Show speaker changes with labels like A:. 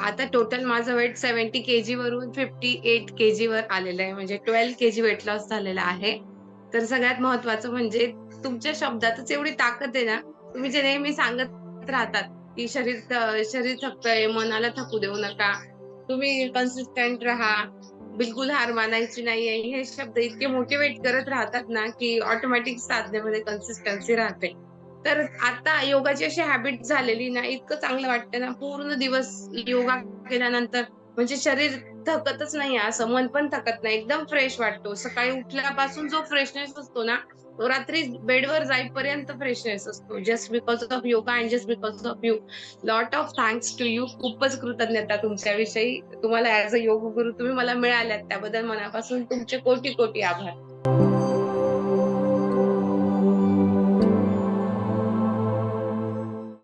A: आता टोटल माझं weight 70 KG वरून 58 केजी वर आलेलं आहे. म्हणजे 12 केजी वेट लॉस झालेला आहे. तर सगळ्यात महत्त्वाचं म्हणजे तुमच्या शब्दातच एवढी ताकद आहे ना, तुम्ही जे नेहमी सांगत राहतात, की शरीर शरीर थकतंय, मनाला थकू देऊ नका. तुम्ही कन्सिस्टंट राहा. बिलकुल हार मानायची नाहीये. हे शब्द इतके मोटिवेट करत राहतात ना, की ऑटोमॅटिक साधनेमध्ये कन्सिस्टन्सी राहते. तर आता योगाची अशी हॅबिट झालेली ना, इतकं चांगलं वाटतं ना, पूर्ण दिवस योगा केल्यानंतर म्हणजे शरीर थकतच नाही असं, मन पण थकत नाही. एकदम फ्रेश वाटतो. सकाळी उठल्यापासून जो फ्रेशनेस असतो ना, तो रात्री बेडवर जाईपर्यंत फ्रेशनेस असतो. Just because of yoga and just because of you. Lot of thanks to you. खूपच कृतज्ञता तुमच्याविषयी. तुम्हाला ऍज अ योग गुरु तुम्ही मला मिळाल्यात त्याबद्दल मनापासून तुमचे कोटी-कोटी आभार.